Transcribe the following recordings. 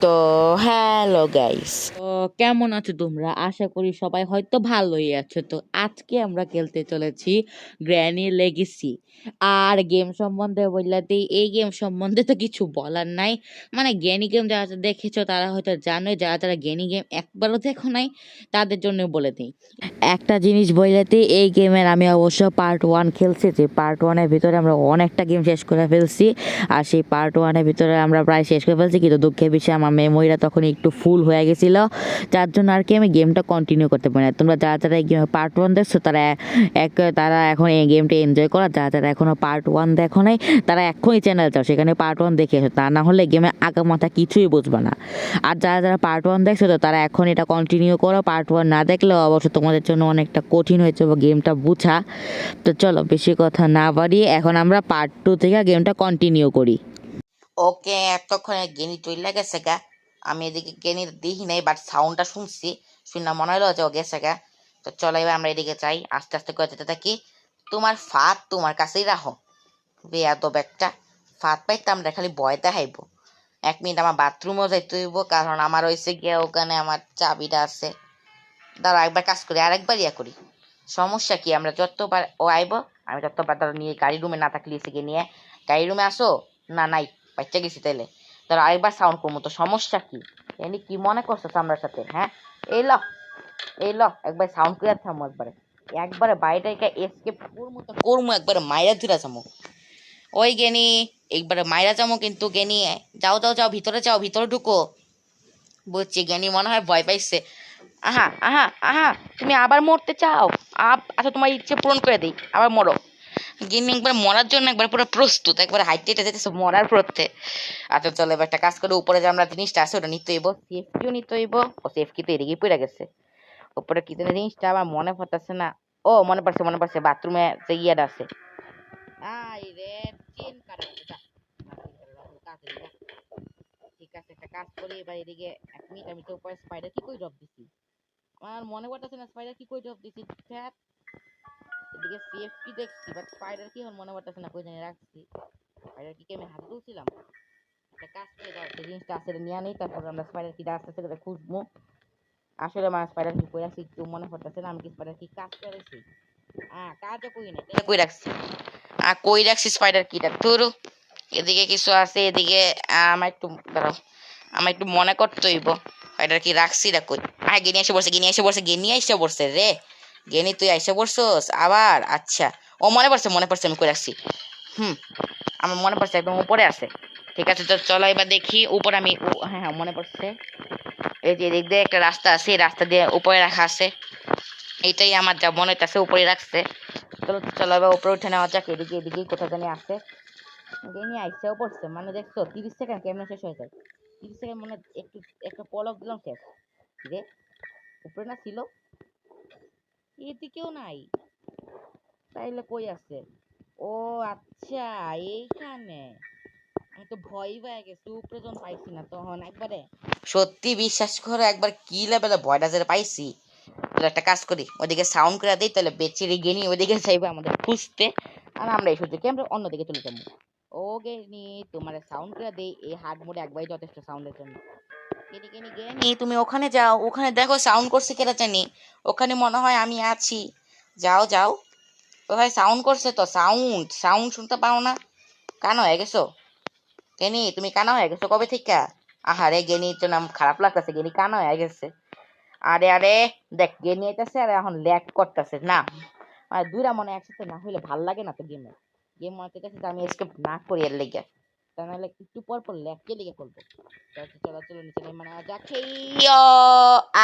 তো hello guys তো কেমন আছো তোমরা? আশা করি সবাই হয়তো ভালোই আছো। তো আজকে আমরা খেলতে চলেছি গ্র্যানি লেগেসি আর গেম সম্বন্ধে বললাতে এই গেম সম্বন্ধে তো কিছু বলার নাই। মানে জ্ঞানী গেম যারা দেখেছ তারা হয়তো জানোই, যারা যারা জ্ঞানী গেম একবারও দেখো নাই, তাদের জন্য বলে দিই। একটা জিনিস বললাতে এই গেমের আমি অবশ্য পার্ট ওয়ান খেলছি। যে পার্ট ওয়ানের ভিতরে আমরা অনেকটা গেম শেষ করে ফেলছি। আর সেই পার্ট ওয়ানের ভিতরে আমরা প্রায় শেষ করে ফেলছি। কিন্তু দুঃখের বিষয়ে, আমার মেমোরিটা তখন একটু ফুল হয়ে গেছিল। যার জন্য আর কি আমি গেমটা কন্টিনিউ করতে পারি না। তোমরা যারা যারা গেমের পার্ট ওয়ান দেখছ, তারা এক, তারা এখন এই গেমটা এনজয় করা। যারা যারা এখনও পার্ট ওয়ান দেখো নাই, তারা এখনই চ্যানেল চাও সেখানে পার্ট ওয়ান দেখে এসো। তা না হলে গেমে আগা মাথা কিছুই বুঝবে না। আর যারা যারা পার্ট ওয়ান দেখছ, তো তারা এখন এটা কন্টিনিউ করো। পার্ট ওয়ান না দেখলেও অবশ্য তোমাদের জন্য অনেকটা কঠিন হয়েছে বা গেমটা বুঝা। তো চলো, বেশি কথা না বাড়িয়ে এখন আমরা পার্ট টু থেকে গেমটা কন্টিনিউ করি। ওকে, এতক্ষণে গেনি চলে গেছে গা। আমি এদিকে গেনি দেখি নাই বাট সাউন্ডটা শুনছি। শুনে মনে হলো যে ও গেছে গা। তো চলো এবার আমরা এদিকে যাই, আস্তে আস্তে করে যেতে থাকি তোমার ফাঁদ তোমার কাছেই রাখো। বেয়াদব একটা। ফাঁদ পাইতে আমরা খালি ভয় দেখাইব। এক মিনিট আমার বাথরুমও যাইতে হইব, কারণ আমার হয়েছে গিয়ে ওখানে আমার চাবিটা আছে। দাঁড়া একবার কাজ করি আর একবার ইয়া করি। সমস্যা কি, আমরা যতবার ও আইব, আমি যতবার ধরো নিয়ে গাড়ি রুমে না থাকলে এসে গিয়ে নিয়ে, গাড়ি রুমে আসো? না, নাই বাচ্চা গেছি তাইলে। ধরো আরেকবার সাউন্ড করব তো, সমস্যা কি? এমনি কি মনে করছ আমার সাথে হ্যাঁ? এই ল এই ল, একবার সাউন্ড করে থামো একবারে। একবারে বাইরে এসকে করমু তো করমু একবারে মাইরা ধুরা যাব ওই গেনি, একবারে মাইরা যাব কিন্তু গেনি, যাও যাও যাও, ভিতরে যাও, ভিতরে ঢুকো। বলছি জ্ঞানী মনে হয় ভয় পাইছে। আহা আহা আহা, তুমি আবার মরতে চাও। আচ্ছা তোমার ইচ্ছে পূরণ করে দিই, আবার মরো। গিনি একবার মরার জন্য একবার পুরো প্রস্তুত, একবার হাইটে যেতেছে মরার পড়তে আচ্ছা চলো এবার একটা কাজ করে, উপরে যে আমরা জিনিসটা আছে ওটা নিতে হইব সেফটিও নিতে হইব। ও সেফটি তো এদিকেই পড়ে গেছে। উপরে কি জিনিসটা, আমার মনে পড়তেছে না। ও, মনে পড়ছে মনে পড়ছে বাথরুমে যে ইয়েটা আছে। আই রে চেন কাটা ঠিক আছে, একটা কাজ করি, এবার এদিকে এক মিনিট আমি তো উপরে স্পাইডার কি কই ড্রপ দিছি? আমার মনে পড়তেছে না স্পাইডার কি কই ড্রপ দিছি। এদিকে সেফটি দেখছি বাট স্পাইডার কি আমার মনে পড়তেছে না, কই জানি রাখছি। স্পাইডার কি আমি হাতে তুলছিলাম একটা কাজ করে দাও সেই জিনিসটা আসলে নিয়ে নেই তারপর আমরা স্পাইডার কি আস্তে আস্তে করে খুঁজবো। আসলে আমার স্পাইডার কি কই রাখছি একটু মনে পড়তেছে না, আমি কি স্পাইডার কি কাজ করেছি? হ্যাঁ কাজও কই না? কই রাখছি? আর কই রাখছি স্পাইডার কিটা? ধরো, এদিকে কিছু আছে, এদিকে আমার একটু, দাঁড়াও, আমার একটু মনে করতে হইব এটা কি রাখছি রা কই? আয়, গেনি এসে পড়ছে, গেনি এসে পড়ছে, গেনি এসে পড়ছে রে। গেনি, তুই এসে পড়ছস? আবার? আচ্ছা। ও মনে পড়ছে মনে পড়ছে, আমি করে রাখছি। হুম, আমার মনে পড়ছে, একদম উপরে আছে। ঠিক আছে, তো চলো এবার দেখি, উপরে আমি হ্যাঁ হ্যাঁ মনে পড়ছে। এই যে এদিক দিয়ে একটা রাস্তা আছে রাস্তা দিয়ে উপরে রাখা আছে। এটাই আমার যা মনে হইতেছে উপরে রাখছে। চলো চলো, এবার উপরে উঠে নেওয়া যাক, এদিকে এদিকে কোথাও জানি আছে। গেনি আইসেও পড়ছে মানে দেখছ, তিরিশ সেকেন্ড কেমনে শেষ হয়ে যায়। তিরিশ সেকেন্ড মনে একটু, একটা পলক দিলাম শেষ। রে উপরে না ছিল? এদিকেও নাই। তাইলে কই আছে? ও আচ্ছা এইখানে। আমি তো ভয় পেয়ে গেছি, উপরে যখন পাইছি না তখন একবারে। সত্যি বিশ্বাস করো, একবার কি লেভেলে ভয়টা যেটা পাইছি। তাহলে একটা কাজ করি, ওদিকে সাউন্ড করে দিই, তাহলে বেঁচে নিই ওদিকে চাইবে আমাদের খুঁজতে, আর আমরা এই সুযোগে আমরা অন্যদিকে চলে যাব ও গেনি, তোমার সাউন্ড করে দেই, এই হার্ড মোডে একবারই যথেষ্ট সাউন্ডের জন্য। গেনি গেনি গেনি, তুমি ওখানে যাও, ওখানে দেখো সাউন্ড করছে কেটা জানি। ওখানে মনে হয় আমি আছি। যাও যাও। ওখানে সাউন্ড করছে তো সাউন্ড সাউন্ড শুনতে পাও না। কান হয়ে গেছো? গেনি, তুমি কানা হয়ে গেছো? কবে থেকে? আহারে, গেনির তো নাম খারাপ লাগতেছে। গেনি কানা হয়ে গেছে? আরে আরে, দেখ, গেনি আইতাছে আর এখন ল্যাক করতেছে। না আর দুইটা মনে একসাথে না হইলে ভালো লাগে না তো গেমে। গেম মনে যে আমি এসকেপ না করি এর লেগে। তা নাহলে একটু পর পর ল্যাককে লেগে করব। চলো চলো নিচে নেমে নেওয়া যাক ইয়ো,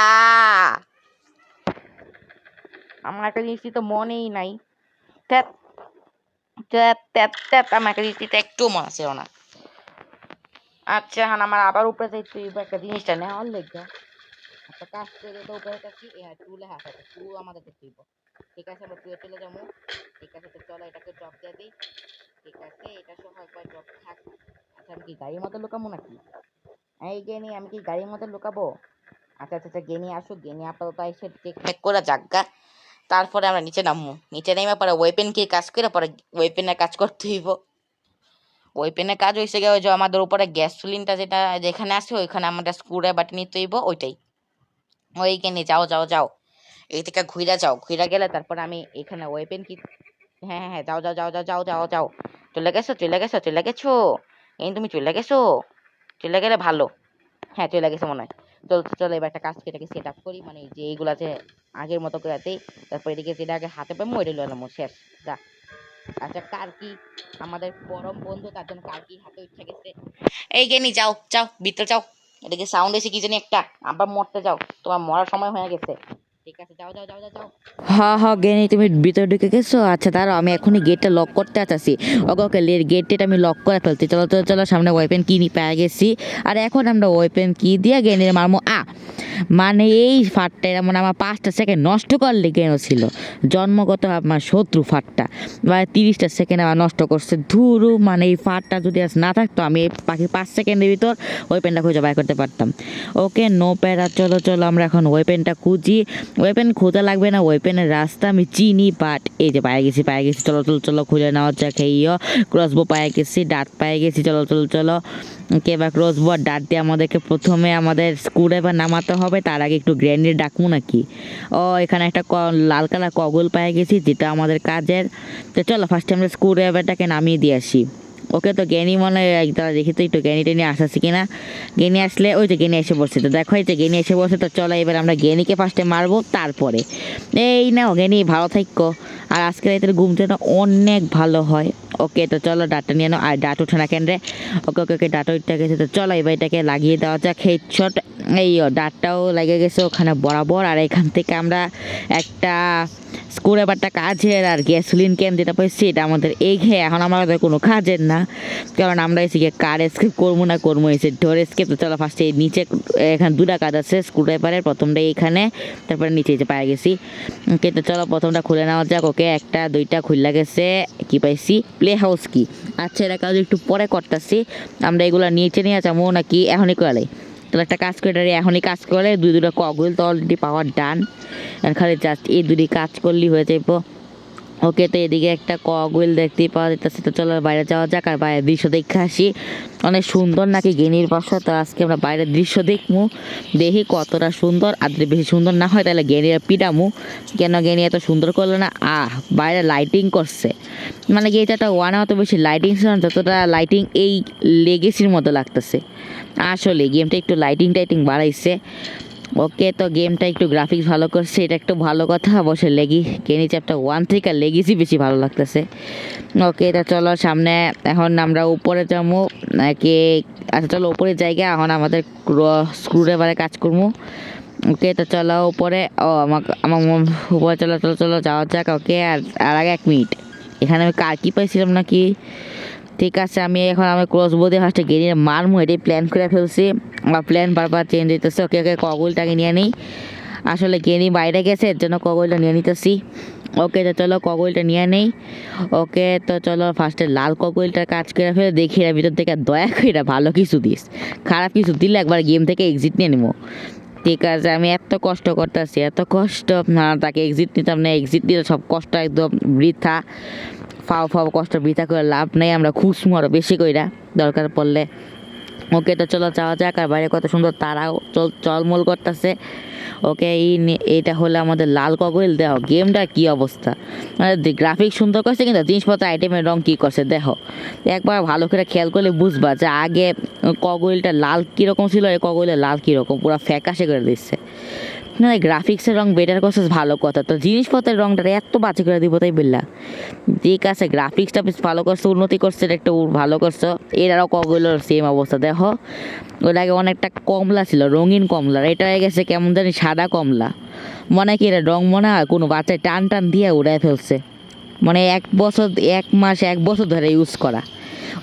আ। আমার একটা জিনিস তো মনেই নাই। ত্যাত ত্যাত ত্যাত আমার একটা জিনিস একটু মনে ছিল না। আচ্ছা হ্যাঁ আমার আবার উপরে যাইতে হইব একটা জিনিসটা নেওয়ার লেগে একটা কাজ করে তো উপরে কাছে টুলে হাত আছে টু আমাদের দেখতে হইব ঠিক আছে আমরা টুয়ে চলে যাব। ঠিক আছে তো চলো এটাকে ড্রপ দিয়ে দিই। ঠিক আছে এটা সহ একবার ড্রপ থাক। আচ্ছা আমি কি গাড়ির মধ্যে লুকাবো নাকি? এই গেনি, আমি কি গাড়ির মধ্যে লুকাবো? আচ্ছা আচ্ছা আচ্ছা গেনি আসো গেনি আপাতত এসে টেক করে যাগা তারপরে আমরা নিচে নামবো। নিচে নেমে পরে ওয়েপেন কে কাজ করে পরে ওয়েপেনের কাজ করতে হইব। ওই পেনের কাজ হয়েছে গিয়ে যে আমাদের উপরে গ্যাস সিলিন্ডার যেটা, যেখানে আছে, ওইখানে আমাদের স্ক্রুরে বাটি নিতে হইব, ওইটাই। ওইখানে যাও যাও যাও। এই থেকে ঘুরে যাও। ঘুরে গেলে তারপর আমি এখানে ওয়েপেন কি হ্যাঁ হ্যাঁ যাও যাও যাও যাও যাও যাও যাও। চলে গেছো চলে গেছো চলে গেছো। এই তুমি চলে গেছো? চলে গেলে ভালো। হ্যাঁ চলে গেছে মনে হয়। চল, চলো, এবার একটা কাজ এটাকে সেট আপ করি। মানে যে এইগুলো আছে আগের মতো করে দেই, তারপর এদিকে যেটা আগে হাতে পাবো ওইটা লইলাম শেষ, যা। আচ্ছা কার কি? আমাদের পরম বন্ধু, তার জন্য কার কি হাতে উঠে গেছে? এই গেনি, যাও যাও, ভিতরে যাও। এদিকে সাউন্ড এসে কি জানি একটা, আবার মরতে যাও। তোমার মরার সময় হয়ে গেছে। ঠিক আছে, যাও যাও যাও যাও যাও। হ হ, গেনি, তুমি ভিতরে ঢুকে গেছো? আচ্ছা দাঁড়াও, আমি এখনই গেটটা লক করতে আছি ওকে ওকে গেটটা আমি লক করে ফেলছি। চলো চলো চলো, সামনে ওয়েপেন কি নিয়ে পেয়ে গেছি। আর এখন আমরা ওয়েপেন কি দিয়ে গেনের মারমো? আ মানে এই ফাটটা এরা মানে আমার পাঁচটা সেকেন্ড নষ্ট করলে কেন ছিল? জন্মগত আমার শত্রু ফাটটা। মানে তিরিশটা সেকেন্ড আমার নষ্ট করছে। ধুরু মানে এই ফাটটা যদি আজ না থাকতো, আমি বাকি পাঁচ সেকেন্ডের ভিতর ওয়েপেনটা খুঁজে বাই করতে পারতাম। ওকে নো প্যারা চলো চলো, আমরা এখন ওয়েপেনটা খুঁজি। ওয়েপেন খোঁজা লাগবে না ওয়েপেনের রাস্তা আমি চিনি বাট এই যে পায়ে গেছি পায়ে গেছি, চলো চলো চলো খুঁজে নেওয়া যাক এইও ক্রসবো পায়ে গেছি ডাট পায়ে গেছি, চলো চলো চলো। কে বা ক্রসবো আর ডাট দিয়ে আমাদেরকে প্রথমে আমাদের স্কুলে বা নামাতে হবে, তার আগে একটু গ্র্যান্ডের ডাকবো নাকি? ও, এখানে একটা লাল কালার কগল পায়ে গেছি, যেটা আমাদের কাজের। তো চলো ফার্স্টে আমরা স্ক্রু ড্রাইভারটাকে নামিয়ে দিয়ে আসি। ওকে তো জ্ঞানী মনে হয় দাঁড়া দেখি তো একটু জ্ঞানী টেনি আসাচ্ছি কিনা। জ্ঞানী আসলে ওই তো জ্ঞানী এসে বসছে তো, দেখো এই যে জ্ঞানী এসে বসে তো, চলো এবার আমরা জ্ঞানীকে ফার্স্টে মারবো, তারপরে। এই নাও জ্ঞানী, ভালো থাকো। আর আজকে রাতের ঘুমটা অনেক ভালো হয়। ওকে তো চলো ডাটা নিয়ে নাও, আর ডাট উঠে না কেন রে? ওকে ওকে ওকে, ডাটা উঠে গেছে তো, চলো এবার এটাকে লাগিয়ে দেওয়া যাক। হেডশট এই ডাটটাও লেগে গেছে ওখানে বরাবর। আর এখান থেকে আমরা একটা স্কুল ব্যাপারটা কাজের আর গ্যাসোলিন ক্যান যেটা পাইছি এটা আমাদের এঘে এখন আমাদের কোনো কাজের না, কারণ আমরা এসে গিয়ে কার স্কেপ করব না করব এসে ডোর স্কেপ তো চলো ফার্স্টে নিচে, এখানে দুটা কাজ আছে স্ক্রু ড্রাইভারের প্রথমটা এইখানে, তারপরে নিচে যে পায়ে গেছি। কিন্তু চলো প্রথমটা খুলে নেওয়া যাক, ওকে, একটা, দুইটা খুললা গেছে, কি পাইছি? প্লে হাউস কি। আচ্ছা এটা কাজ একটু পরে করতেছি, আমরা এগুলো নিচে নিয়ে যাব নাকি এখনই করে তাহলে একটা কাজ করে দাঁড়িয়ে এখনই কাজ করে, দুই দুটো কগুল তো অলরেডি পাওয়ার ডান খালি জাস্ট এই দুটি কাজ করলেই হয়ে যাইব। ওকে তো এদিকে একটা কগুইল দেখতে পাওয়া যেতেছে তো চলো বাইরে যাওয়া যাক আর বাইরের দৃশ্য দেখে আসি। অনেক সুন্দর নাকি গেনির বাসা। তো আজকে আমরা বাইরের দৃশ্য দেখব দেখি কতটা সুন্দর। আর যদি বেশি সুন্দর না হয়, তাহলে গেনির পিটামু। কেন গেনি এত সুন্দর করল না? আহ, বাইরে লাইটিং করছে। মানে কি এটা ওয়ানে অত বেশি লাইটিং ছিল না, যতটা লাইটিং এই লেগেসির মতো লাগতেছে। আসলে গেমটা একটু লাইটিং টাইটিং বাড়াইছে। ওকে, তো গেমটা একটু গ্রাফিক্স ভালো করছে, এটা একটু ভালো কথা অবশ্যই লেগি কেনি চ্যাপ্টার ওয়ান থেকে লেগেছি বেশি ভালো লাগতেছে। ওকে, তো চলো সামনে, এখন আমরা উপরে যাব, নাকি আচ্ছা চলো উপরে জায়গা, এখন আমাদের স্ক্রু ড্রাইভারে কাজ করব। ওকে, তো চলো উপরে, ও, আমাকে আমার উপরে চলো চলো চলো, যাওয়া যাক, ওকে, আর আর আগে এক মিনিট এখানে আমি কার কি পাইছিলাম নাকি? ঠিক আছে, আমি এখন আমি ক্রস বোধে ফার্স্টে গেরিয়ে মারমু এটাই প্ল্যান করে ফেলছি। আমার প্ল্যান বারবার চেঞ্জ হইতেছে। ওকে ওকে কগুলটাকে নিয়ে নিই। আসলে গেনি বাইরে গেছে, এর জন্য কগুলটা নিয়ে নিতেছি। ওকে, তো চলো কগুলটা নিয়ে নেই। ওকে, তো চলো ফার্স্টে লাল কগুলটার কাজ করে ফেলে, দেখি এর ভিতর থেকে দয়া করে ভালো কিছু দিস। খারাপ কিছু দিলে একবার গেম থেকে এক্সিট নিয়ে নেব। ঠিক আছে, আমি এত কষ্ট করতেছি, এত কষ্ট। না, তাকে এক্সিট নিতাম না এক্সিট দিলে সব কষ্ট একদম বৃথা। ফাও ফাও কষ্ট বৃথা করে লাভ নেই, আমরা খুশমু আরও বেশি কইরা দরকার পড়লে। ওকে তো চলো যাওয়া যাক, আর বাইরে কত সুন্দর তারাও চল চলমল করতেছে। ওকে এই এইটা হলো আমাদের লাল কগল দেখো গেমটা কি অবস্থা। মানে গ্রাফিক সুন্দর করছে, কিন্তু জিনিসপত্র, আইটেমের রং কী করছে, দেখো। একবার ভালো করে খেয়াল করলে বুঝবা যে আগে কগলটা লাল কীরকম ছিল, এই কগলের লাল কীরকম, পুরো ফ্যাকাশে করে দিচ্ছে। না গ্রাফিক্সের রং বেটার করছে ভালো কথা। তো জিনিসপত্রের রংটা এত বাজে করে দিব তাই বললা। ঠিক আছে গ্রাফিক্সটা বেশ ভালো করছে, উন্নতি করছে, এটা একটু ভালো করছ। এরাও কগুলোর সেম অবস্থা। দেখো ওটা আগে অনেকটা কমলা ছিল, রঙিন কমলা এটা হয়ে গেছে কেমন জানি সাদা কমলা। মনে কি এটা রং, মনে হয় কোনো বাচ্চায় টান টান দিয়ে উড়ায় ফেলছে। মানে এক বছর, এক মাস, এক বছর ধরে ইউজ করা।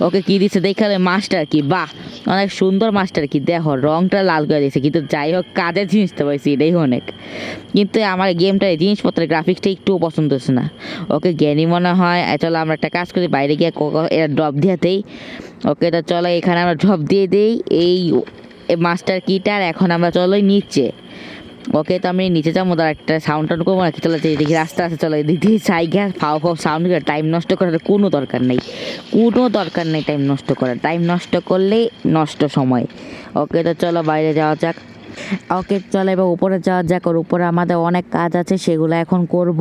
ওকে কি দিচ্ছে দেখালে মাস্টার কি? বাহ, অনেক সুন্দর মাস্টার কি, দেখো রংটা লাল করে দিয়েছে, কিন্তু যাই হোক, কাজের জিনিসটা পাইছি, এটাই অনেক। কিন্তু আমার গেমটা এই জিনিসপত্রের গ্রাফিক্সটা একটুও পছন্দ হচ্ছে না। ওকে জ্ঞানী মনে হয় চলো আমরা একটা কাজ করি, বাইরে গিয়ে এরা ড্রপ দিয়েতেই ওকে তো চলো এখানে আমরা ড্রপ দিয়ে দিই, এই মাস্টার কিটার, এখন আমরা চলো নিচে। ওকে তো আমি নিচে যাব তার একটা সাউন্ড টাউন করব, নাকি চলে দেখি রাস্তা আছে, চলে দিদি সাই গ্যাস ফাও ফাও সাউন্ড করে টাইম নষ্ট করার কোনো দরকার নেই। কোনো দরকার নেই টাইম নষ্ট করার টাইম নষ্ট করলে নষ্ট সময়। ওকে তো চলো বাইরে যাওয়া যাক। ওকে চলে এবার উপরে যাওয়া যাক, ওর উপরে আমাদের অনেক কাজ আছে, সেগুলো এখন করব।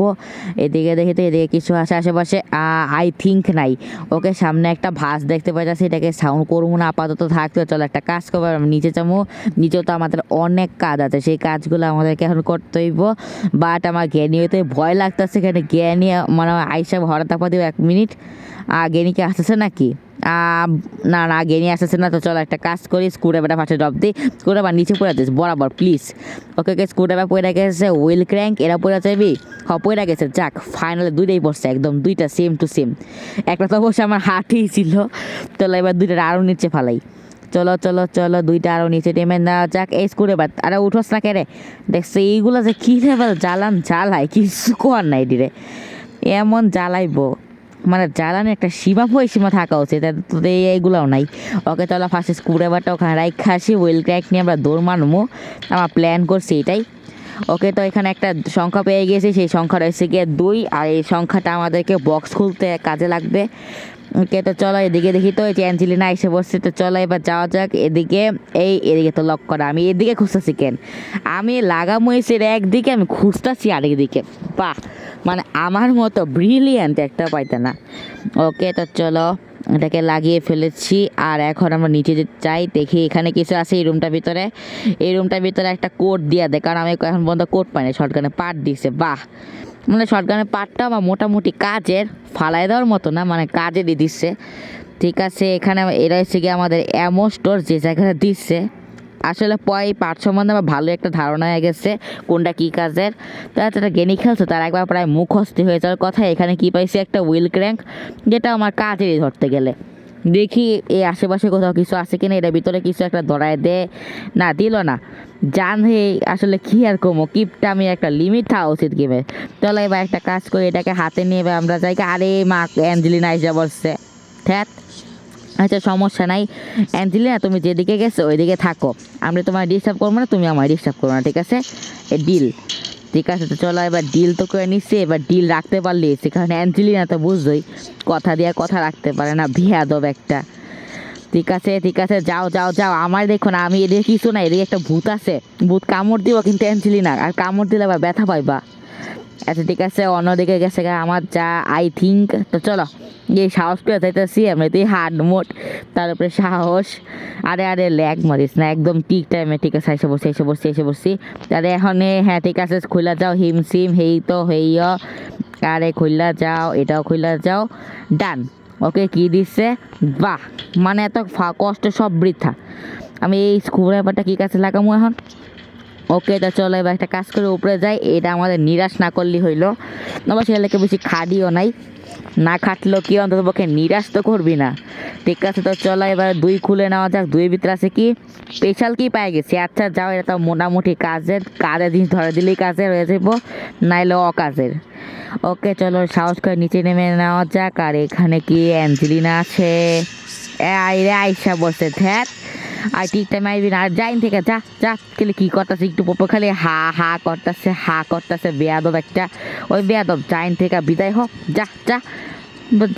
এদিকে দেখি তো, এদিকে কিছু আছে আশেপাশে। আই থিঙ্ক নাই। ওকে সামনে একটা ভাস দেখতে পাই যাচ্ছে এটাকে সাউন্ড করব না, আপাতত থাকতে চলো একটা কাজ করব নিচে যাব। নিচেও তো আমাদের অনেক কাজ আছে, সেই কাজগুলো আমাদেরকে এখন করতে হইব। বাট আমার জ্ঞানী হইতে ভয় লাগতেছে, এখানে জ্ঞানী মানে আইসা হঠাৎ তারপর দিব এক মিনিট। আর জ্ঞানীকে আসতেছে নাকি? না না নিয়ে আসতেছে না, তো চলো একটা কাজ করি স্ক্রুড্রাইভারটা ফার্স্টে ড্রপ দিই। স্ক্রুড্রাইভার নিচে পড়ে দিস বরাবর প্লিজ ওকে ওকে স্ক্রুড্রাইভার পড়ে গেছে হুইল ক্র্যাঙ্ক এরা পড়ে যাবি হ, পড়ে গেছে, যাক ফাইনালে দুইটাই পড়ছে, একদম দুইটা সেম টু সেম একটা তো অবশ্যই আমার হাতেই ছিল চলো এবার দুইটা আরও নিচে ফালাই। চলো চলো চলো, দুইটা আরও নিচে টেমে না যাক, এই স্কুলে বাদ আরে উঠোস না কেরে? দেখছ এইগুলো যে কী লেভেল জ্বালান, জ্বালায়, কিছু কর নাই দিরে এমন জ্বালাইবো। মানে জ্বালানি একটা সীমা বই সীমা থাকা উচিত এইগুলোও নাই। ওকে চলো ফার্স্টে স্ক্রুড্রাইভারটা ওখানে রাইখ খাসি হুইল ক্র্যাক নিয়ে আমরা দৌড় মারবো আমার প্ল্যান করছি এটাই। ওকে তো এখানে একটা সংখ্যা পেয়ে গেছি, সেই সংখ্যা রয়েছে গিয়ে দুই, আর এই সংখ্যাটা আমাদেরকে বক্স খুলতে কাজে লাগবে। ওকে তো চলো এদিকে দেখি তো, এই অ্যাঞ্জেলিনা এসে বসছে, তো চলো এবার যাওয়া যাক এদিকে। এই এদিকে তো লক করা, আমি এদিকে খুঁজতেছি কেন? আমি লাগামো এসে একদিকে আমি খুঁজতেছি আরেকদিকে। বাহ! মানে আমার মতো ব্রিলিয়ান্ট একটা পাইতে না। ওকে তো চলো, এটাকে লাগিয়ে ফেলেছি। আর এখন আমরা নিচে যে চাই দেখি এখানে কিছু আছে এই রুমটার ভিতরে। এই রুমটার ভিতরে একটা কোট দিয়ে দেয়, কারণ আমি এখন পর্যন্ত কোড পাইনি শর্টগানে পাট দিছে, বাহ! মানে শর্টগানের পাটটা আমার মোটামুটি কাজের, ফালাই দেওয়ার মতো না মানে কাজেরই দিচ্ছে। ঠিক আছে, এখানে এরা হচ্ছে গিয়ে আমাদের অ্যামো স্টোর যে জায়গাটা দিচ্ছে আসলে পয় পার্ট সম্বন্ধে আমার ভালো একটা ধারণা হয়ে গেছে, কোনটা কী কাজের। তারা যারা গেনি খেলছে, তার একবার প্রায় মুখস্থি হয়ে যাওয়ার কথা, এখানে কি পাইছি একটা হুইল ক্র্যাঙ্ক যেটা আমার কাজেরই ধরতে গেলে। দেখি এই আশেপাশে কোথাও কিছু আছে কিনা, এটার ভিতরে কিছু একটা ধরায় দে। না, দিল না। জান হে, আসলে কি আর কমো, কিপটা আমি একটা লিমিট থাকা উচিত গেমে। চলো এবার একটা কাজ করি, এটাকে হাতে নিয়ে এবার আমরা যাই। আরে মা, অ্যাঞ্জেলিনা এসে বসছে। থ্যাত আচ্ছা সমস্যা নাই। অ্যাঞ্জেলিনা তুমি যেদিকে গেছো, ওইদিকে থাকো। আমরা তোমার ডিস্টার্ব করব না, তুমি আমার ডিস্টার্ব করব না, ঠিক আছে? ডিল ঠিক আছে, তো চলো, এবার ডিল তো করে নিচ্ছে, এবার ডিল রাখতে পারলি। সেখানে অ্যাঞ্জেলিনা তো বুঝছোই, কথা দিয়ে কথা রাখতে পারে না ভিয়াদব একটা। ঠিক আছে ঠিক আছে, যাও যাও যাও। আমার দেখো না, আমি এদিকে কিছু না, এদিকে একটা ভূত আছে। ভূত কামড় দিব কিন্তু অ্যাঞ্জেলিনা, আর কামড় দিলে আবার ব্যথা পাইবা। আচ্ছা ঠিক আছে, অন্যদিকে গেছে আমার যা আই থিঙ্ক তো চলো এই সাহস পেয়ে যাইতেছি এমনিতেই হার্ড মোট। তার উপরে সাহস। আরে আরে ল্যাগ মারিস না, একদম ঠিক টাইমে ঠিক আছে, এসে বসছি এসে বসছি এসে বসছি। তাহলে এখন হ্যাঁ ঠিক আছে, খুলা যাও, হিম সিম, হেই তো, হেই আরে খুললা যাও, এটাও খুললা যাও। ডান ওকে, কি দিচ্ছে বাহ! মানে এত কষ্ট সব বৃথা। আমি এই স্ক্রু ড্রাইভারটা কী কাছে লাগামো এখন? ওকে, তা চলো, এবার একটা কাজ করে উপরে যাই। এটা আমাদের নিরাশ না করলেই হইল। আবার ছেলেকে বেশি খাডিও নাই। না খাটলেও কি অন্তত পক্ষে নিরাশ তো করবি না। ঠিক আছে, তো চলো, এবার দুই খুলে নেওয়া যাক। দুই ভিতরে আছে কি? স্পেশাল কি পাই গেছি? আচ্ছা যাও, এটা তো মোটামুটি কাজের। কাজের জিনিস ধরে দিলেই কাজের হয়ে যাব নাইলে অকাজের। ওকে, চলো, সাহস করে নিচে নেমে নেওয়া যাক। আর এখানে কি অ্যাঞ্জেলিনা আছে? আইরে, আইসা বসে থ্যাত আর ঠিক টাইম আইবি না আর যাইন থেকে, যা যা খেলে কি করতেছে, একটু পপ খালি হা হা করতেছে হা করতেছে, বেয়াদব একটা। ওই বেয়াদব যাইন থেকে, বিদায় হোক যা যা।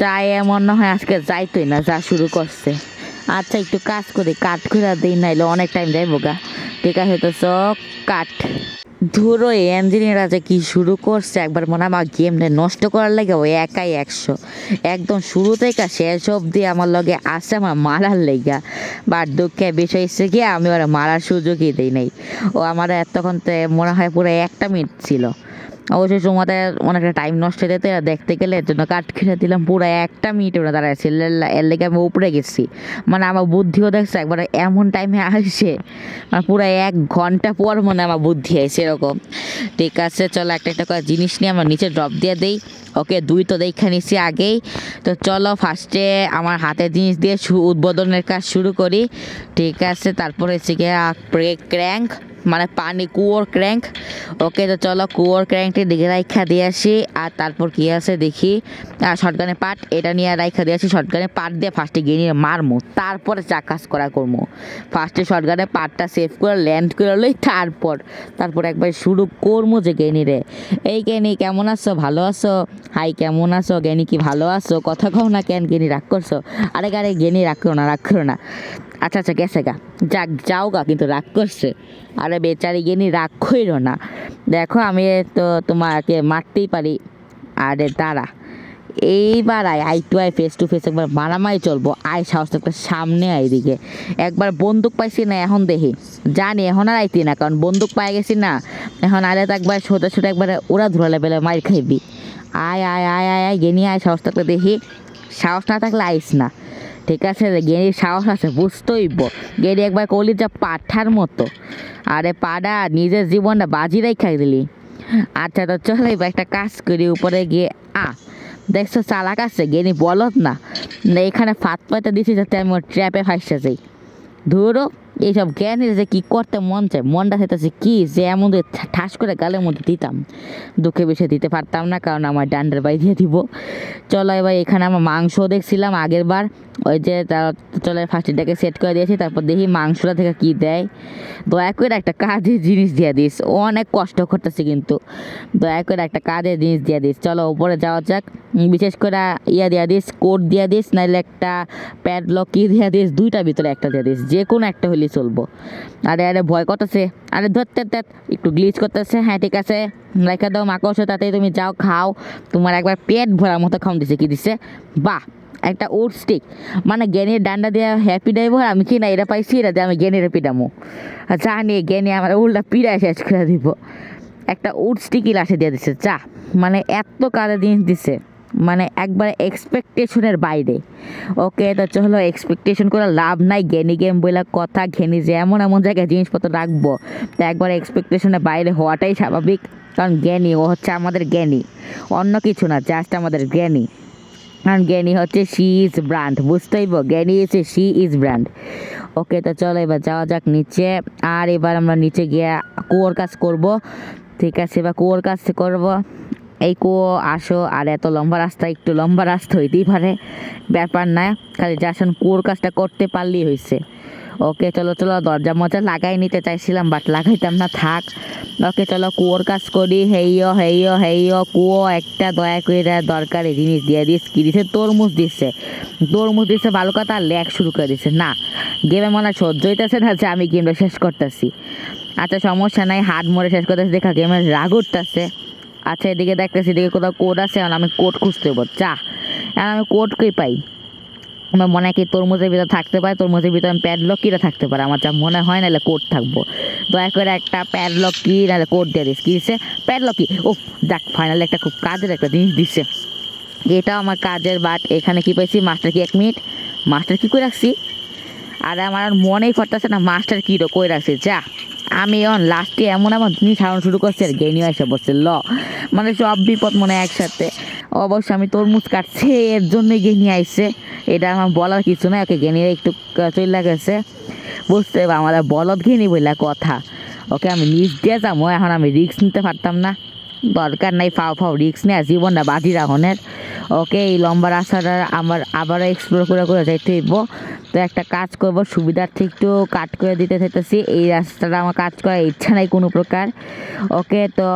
যাই, এমন না হয় আজকে যাইতোই না, যা শুরু করছে। আচ্ছা একটু কাজ করি, কাঠ করে দিই, নাইলে অনেক টাইম যাইব গা। ঠিক আছে তো সব কাট। ধরো ইঞ্জিনিয়াররা যে কি শুরু করছে, একবার মনে আমার গেমটা নষ্ট করার লাগে ওই একাই একশো। একদম শুরু থেকে শেষ অবধি আমার লগে আসে, আমার মারার লেগা। বাট দুঃখের বিষয় এসে গিয়ে আমি ওরা মারার সুযোগই দিই নাই। ও আমার এতক্ষণ তো মনে হয় পুরো একটা মিনিট ছিল। অবশ্যই সময়তে অনেকটা টাইম নষ্ট হয়ে যেত দেখতে গেলে এর জন্য কাট খেলে দিলাম। পুরো একটা মিনিট ওরা দাঁড়াইছে এর লেগে আমি উপরে গেছি। মানে আমার বুদ্ধিও দেখছে, একবার এমন টাইমে আসছে মানে পুরো এক ঘণ্টা পর মনে আমার বুদ্ধি আছে এরকম। ঠিক আছে, চলো একটা একটা জিনিস নিয়ে আমার নিচে ড্রপ দিয়ে দেই। ওকে দুই তো দেখে নিছি আগেই। তো চলো ফার্স্টে আমার হাতের জিনিস দিয়ে উদ্বোধনের কাজ শুরু করি। ঠিক আছে, তারপরে হচ্ছে গিয়ে ক্র্যাঙ্ক মানে পানি কুয়োর ক্র্যাঙ্ক ওকে তো চলো কুয়োর ক্র্যাঙ্কটি দিকে রাইখা দিয়ে আসি, আর তারপর কি আছে দেখি। আর শর্টগানের পাট এটা নিয়ে রাইখা দিয়ে আসি শর্টগানের পাট দিয়ে ফার্স্টে গিয়ে নিয়ে মারমু, তারপরে চা কাজ করা করব ফার্স্টে শর্টগানের পাটটা সেভ করে ল্যান্ড করে লই, তারপর তারপর একবার শুরু করব যে গেনি রে এই গেনি, কেমন আছো? ভালো আছো? হাই, কেমন আছো? গেনি কি ভালো আছো? কথা কও না কেন, গেনি রাগ করছ? আরে গারে, গেনি রাগ করো না, রাগ করো না। আচ্ছা আচ্ছা গেছে গা। যাক, যাও গা, কিন্তু রাগ করছে। আরে বেচারি গেনি রাগ কইরো না। দেখো, আমি তো তোমাকে মারতেই পারি। আরে দাঁড়া। এইবার আয় eye to eye face to face একবার মারামারি চলবো। আয়, সাহস একটা সামনে আয় এদিকে। একবার বন্দুক পাইছি না, এখন দেখি। জানি, এখন আর আইতি না, কারণ বন্দুক পাই গেছি না। এখন আরে তো একবার ছোটো ছোটো একবার ওরা ধরা লেবেলে মার খাইবি। আয় আয় আয় আয় আয়, গেনি, আয়, সাহস থাকলে দেখি। সাহস না থাকলে আইস না। ঠিক আছে গেনির সাহস আছে, বুঝতেই গেনি একবার কলি যা পাঠার মতো। আরে পাড়া, নিজের জীবনটা বাজি রেখাই দিলি। আচ্ছা তো চল একটা কাজ করি, উপরে গিয়ে আ। দেখছ, চালাক আছে, গেনি বলত না। এখানে ফাত পাতে দিছি যাতে আমি ট্র্যাপে ফাঁসতে যাই। ধরো। এইসব জ্ঞানের যে কী করতে মন চায়, মনটা চাইতেছে কি যে এমন ঠাস করে গালের মধ্যে দিতাম। দুঃখে বেশি দিতে পারতাম না, কারণ আমার ডান্ডার বাই দিয়ে দিব। চলো এবার এখানে আমার মাংস দেখছিলাম আগের বার। ওই যে চলে ফার্স্টটাকে সেট করে দিয়েছি, তারপর দেখি মাংসটা থেকে কি দেয়। দয়া করে একটা কাজের জিনিস দিয়ে দিস। অনেক কষ্ট করতেছে কিন্তু। দয়া করে একটা কাজের জিনিস দিয়ে দিস। চলো উপরে যাওয়া যাক। বিশেষ করে ইয়া দিয়ে দিস কোড দিয়ে দিস নাহলে একটা প্যাডলক কি দিয়ে দিস দুইটা ভিতরে একটা দিয়ে দিস। যে কোনো একটা হলেই চলবো। আরে আরে, ভয় করতেছে। আরে ধরতে ধর একটু গ্লিচ করতেছে। হ্যাঁ ঠিক আছে। রেখে দাও মাকড়সা, তাতেই তুমি যাও, খাও। তোমার একবার পেট ভরার মতো খাওয়ান দিছে, কি দিছে? বাহ, একটা ওট স্টিক মানে জ্ঞানের ডান্ডা দিয়ে হ্যাপি ডাইভ আমি কি না এটা পাইছি, এটা দিয়ে আমি জ্ঞানের পিডামো জানি জ্ঞানী আমার উল্টা পিড়ায় শেষ করে দিব। একটা উড স্টিকি লাশে দিয়ে দিছে চা মানে এত কাজে জিনিস দিছে। মানে একবার এক্সপেকটেশনের বাইরে। ওকে তো চলো এক্সপেকটেশন করে লাভ নাই গেনি গেম বলে কথা ঘেনি যে এমন এমন জায়গায় জিনিসপত্র রাখব, তো একবার এক্সপেকটেশনের বাইরে হওয়াটাই স্বাভাবিক। কারণ জ্ঞানী, ও হচ্ছে আমাদের জ্ঞানী, অন্য কিছু না জাস্ট আমাদের জ্ঞানী। কারণ জ্ঞানী হচ্ছে শি ইজ ব্র্যান্ড বুঝতেই জ্ঞানী হচ্ছে শি ইজ ব্র্যান্ড ওকে তো চলো এবার যাওয়া যাক নিচে, আর এবার আমরা নিচে গিয়ে কুয়োর কাজ করব। ঠিক আছে, এবার কুয়োর কাজ করব। এই কুয়ো, আসো, আর এত লম্বা রাস্তা, একটু লম্বা রাস্তা হইতেই পারে। ব্যাপার না, খালি যাসন কুয়োর কাজটা করতে পারলেই হয়েছে ওকে, চলো চলো, দরজা মজা লাগাই নিতে চাইছিলাম বাট লাগাইতাম না, থাক। ওকে, চলো, কুয়োর কাজ করি হেইও হেইও হেইও কুয়ো, একটা দয়া করে দরকারি জিনিস দিয়ে দিস কি দিছে তরমুজ দিচ্ছে তরমুজ দিচ্ছে ভালো কথা ল্যাগ শুরু করে দিছে না, গেমে মনে হয় সহ্য হইতেছে না, যে আমি গেমটা শেষ করতেছি। আচ্ছা সমস্যা নাই, হাত মরে শেষ করতেছি, দেখা গেমের রাগ উঠতেছে। আচ্ছা এদিকে দেখতেছি, এদিকে কোথাও কোড আছে, এখন আমি কোড খুঁজতে হব। চা এখন আমি কোড কই পাই? আমার মনে হয় কি তরমুজের ভিতরে থাকতে পারে, তরমুজের ভিতরে আমি প্যাডলক কিটা থাকতে পারে, আমার যা মনে হয়, নাহলে কোড থাকব। দয়া করে একটা প্যাডলক কি, নাহলে কোড দিয়ে দিস, কি দিচ্ছে প্যাডলক কি? ও দেখ ফাইনালি একটা খুব কাজের একটা জিনিস দিচ্ছে এটাও আমার কাজের বাট এখানে কি পাইছি? মাস্টার কি এক মিনিট মাস্টার কি করে রাখছি? আর, আমার আর মনেই করতেছে না মাস্টার কি কই রাখছে? যা। আমি এখন লাস্টে এমন এমন জিনিস হারানো শুরু করছি, আর গেনি এসে বসছে, ল। মানে সব বিপদ মনে একসাথে। অবশ্য আমি তরমুজ কাটছি, এর জন্যই গেনি আইসে এটা আমার বলার কিছু না ওকে গেনিয়ে একটু চলে গেছে। বুঝতে আমাদের বলদ ঘেনি বললা কথা। ওকে আমি নিজ দিয়ে যাব, এখন আমি রিক্স নিতে পারতাম না। দরকার নাই ফাও ফাও রিক্স নেই, জীবনটা বাজি রাখনের ওকে, এই লম্বা রাস্তাটা আমার আবারও এক্সপ্লোর করে করে যাইতে হইব। তো একটা কাজ করব, সুবিধার্থে একটু কাট করে দিতে চাইতেছি। এই রাস্তাটা আমার কাজ করার ইচ্ছা নাই কোনো প্রকার। ওকে, তো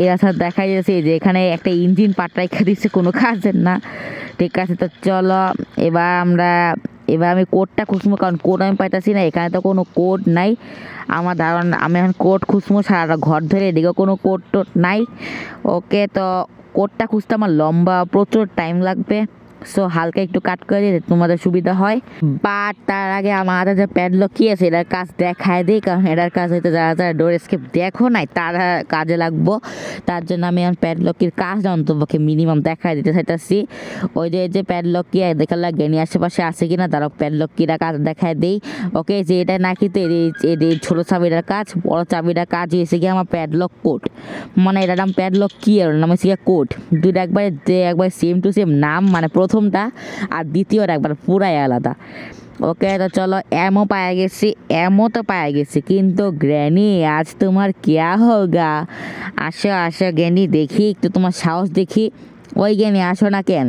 এই রাস্তা দেখা যাচ্ছে যে এখানে একটা ইঞ্জিন পাট রেখে দিচ্ছে কোনো কাজের না। ঠিক আছে, তো চলো, এবার আমরা এবার আমি কোডটা খুঁজবো, কারণ কোড আমি পাইতেছি না, এখানে তো কোনো কোড নাই। আমার ধারণা, আমি এখন কোড খুঁজবো সারা ঘর ধরে এদিকে কোনো কোড টোড নাই। ওকে তো কোডটা খুঁজতে আমার লম্বা, প্রচুর টাইম লাগবে। সো হালকা একটু কাট করে দিলে তোমাদের সুবিধা হয়। বাট তার আগে আমার যে প্যাডলক কি আছে এটার কাজ দেখায় দিই কারণ এটার কাজ হয়তো যারা যারা ডোর স্কেপ দেখো নাই তারা কাজে লাগবো। তার জন্য আমি এখন প্যাডলকির কাজ অন্তপক্ষে মিনিমাম দেখায় দিতে চাইতেছি। ওই যে যে প্যাডলকি দেখার লাগে জ্ঞানী আশেপাশে আছে কিনা তারা প্যাডলকিরা কাজ দেখায় দেই। ওকে যে এটা নাকি তো এই ছোটো চাবিটার কাজ বড় চাবিটার কাজ হয়েছে কি আমার প্যাডলক কোড মানে এটার নাম প্যাডলক কি আর নাম গিয়ে কোড দুইটা একবারে যে একবার সেম টু সেম নাম মানে প্রথমটা আর দ্বিতীয়টা একবার পুরাই আলাদা। ওকে, তো চলো এমও পায়ে গেছি এমও তো পায়া গেছি, কিন্তু গ্র্যানি, আজ তোমার কেয়া হোগা? আসো আসো, গ্র্যানি, দেখি, একটু তোমার সাহস দেখি। ওই জ্ঞানী আসো না কেন?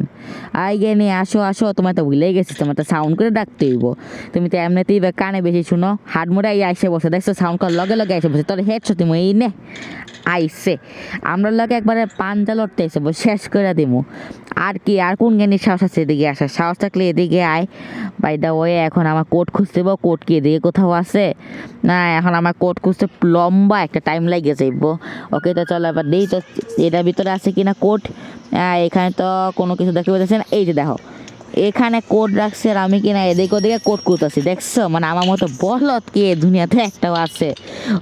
আই জ্ঞানী আসো আসো তোমার তো ভুলে গেছি তোমার তো সাউন্ড করে ডাকতে হইব। তুমি তো এমনিতেই কানে বেশি শুনো, হাত মোড়ে আইসে বসে, দেখছ সাউন্ড করার লগে লগে এসে বসে, তোর হেডছো তুমি এই নে, আইসে। আমরা লগে একবারে পাঞ্জা লড়তে এসে শেষ করে দিমু। আর কি, আর কোন জ্ঞানীর সাহস আছে এদিকে আসা সাহস থাকলে এদিকে আয়। বাই দা ওয়ে এখন আমার কোট খুঁজতে কোট কি এদিকে কোথাও আছে? না, এখন আমার কোট খুঁজতে লম্বা একটা টাইম লাগিয়ে যাইব। ওকে তো চলো, এবার দিই তো, এটার ভিতরে আছে কিনা কোট এখানে তো কোনো কিছু দেখতে পাচ্ছি না। এই যে দেখো, এখানে কোট রাখছে আর আমি কিনা এদিকে ওদিকে কোট কুতাছি দেখছ? মানে আমার মতো বলত কি দুনিয়াতে একটাও আছে?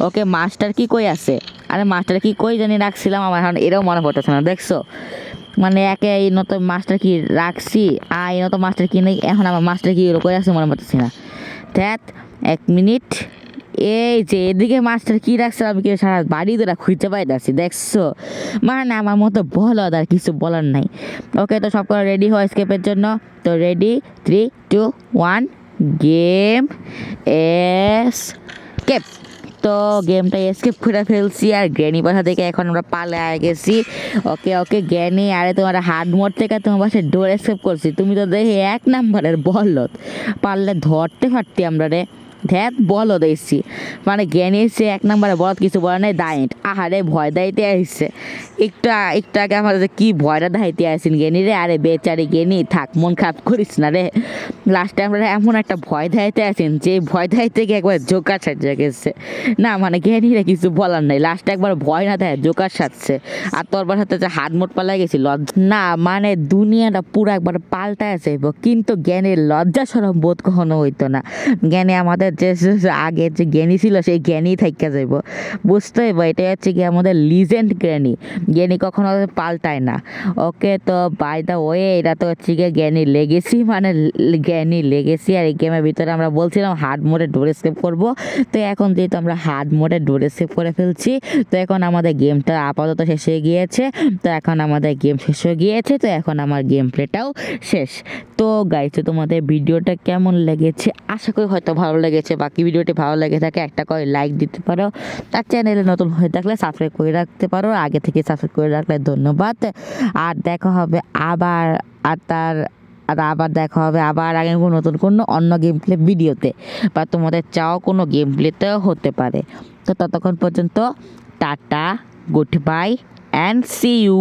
ওকে মাস্টার কি কই আছে? আরে মাস্টার কি কই জানি রাখছিলাম আমার, এখন এটাও মনে পড়তেছে না, দেখছ? মানে একে এই নতুন মাস্টার কি রাখছি, আর এই নতুন মাস্টার কি নেই, এখন আমার মাস্টার কি এরকম আছে মনে পড়তেছি না। ধ্যাত এক মিনিট এই যে এদিকে মাস্টার কি রাখছে আমি কি সারা বাড়ি ধরে খুঁজতে পাইতেছি, দেখছ? মানে আমার মতো বলো আর কিছু বলার নাই। ওকে, তো সব করে রেডি হয় স্কেপের জন্য? তো ready three two one game escape তো গেমটা এসকেপ করে ফেলছি আর গ্র্যানি বাসা থেকে এখন আমরা পালে আয় গেছি। ওকে ওকে গ্র্যানি আরে তোমার হাত মোড় থেকে তোমার বাসায় ডোর এসকেপ করছি। তুমি তো দেখি এক নাম্বারের বলত পারলে ধরতে পারতি আমরা রে। ধ্যাত বলো দেখছি। মানে জ্ঞানী এসে এক নম্বরে বলত কিছু বলে নাই দাইট আহারে, ভয় দাইতে আসছে। একটু একটু আগে আমাদের কি ভয়টা দাইতে আসছেন জ্ঞানী রে? আরে বেচারি জ্ঞানী, থাক, মন খারাপ করিস না রে। লাস্টে আমরা এমন একটা ভয় দাইতে আসেন যে ভয় দাইতে গিয়ে একবার জোকার সাজা গেছে। না মানে জ্ঞানীরা কিছু বলার নাই। লাস্টে একবার ভয় না দেয় জোকার সাজছে। আর তোর সাথে যে হাত মোট পালা গেছিল না মানে দুনিয়াটা পুরো একবার পাল্টায় যাইব, কিন্তু জ্ঞানের লজ্জা সরম বোধ কখনো হইতো না। জ্ঞানী আমাদের যে যে- আগে যে জ্ঞানী ছিল, সেই জ্ঞানী থাইকা যাইব। বুঝতে হইব এটা হচ্ছে কি আমাদের লিজেন্ড জ্ঞানী। জ্ঞানী কখনো পাল্টায় না। ওকে তো বাই দ্য ওয়ে এটা তো হচ্ছে গিয়ে জ্ঞানী লেগেসি মানে জ্ঞানী লেগেসি আর এই গেমের ভিতরে আমরা বলছিলাম হার্ড মোডে ডোর স্কেপ করব। তো এখন যেহেতু আমরা হার্ড মোডে ডোর স্কেপ করে ফেলছি, তো এখন আমাদের গেমটা আপাতত শেষ হয়ে গিয়েছে। তো এখন আমাদের গেম শেষ হয়ে গিয়েছে, তো এখন আমার গেম প্লেটাও শেষ। তো গাইছে তোমাদের ভিডিওটা কেমন লেগেছে? আশা করি হয়তো ভালো লেগেছে বাকি ভিডিওটি ভালো লেগে থাকে, একটা করে লাইক দিতে পারো। তার চ্যানেলে নতুন হয়ে থাকলে সাবস্ক্রাইব করে রাখতে পারো। আগে থেকে সাবস্ক্রাইব করে রাখলে ধন্যবাদ। আর দেখা হবে আবার, আর তার, আর আবার দেখা হবে আবার আগে কোনো নতুন কোনো অন্য গেম প্লে ভিডিওতে। বা তোমাদের চাও কোনো গেম প্লেতেও হতে পারে। তো ততক্ষণ পর্যন্ত tata goodbye and see you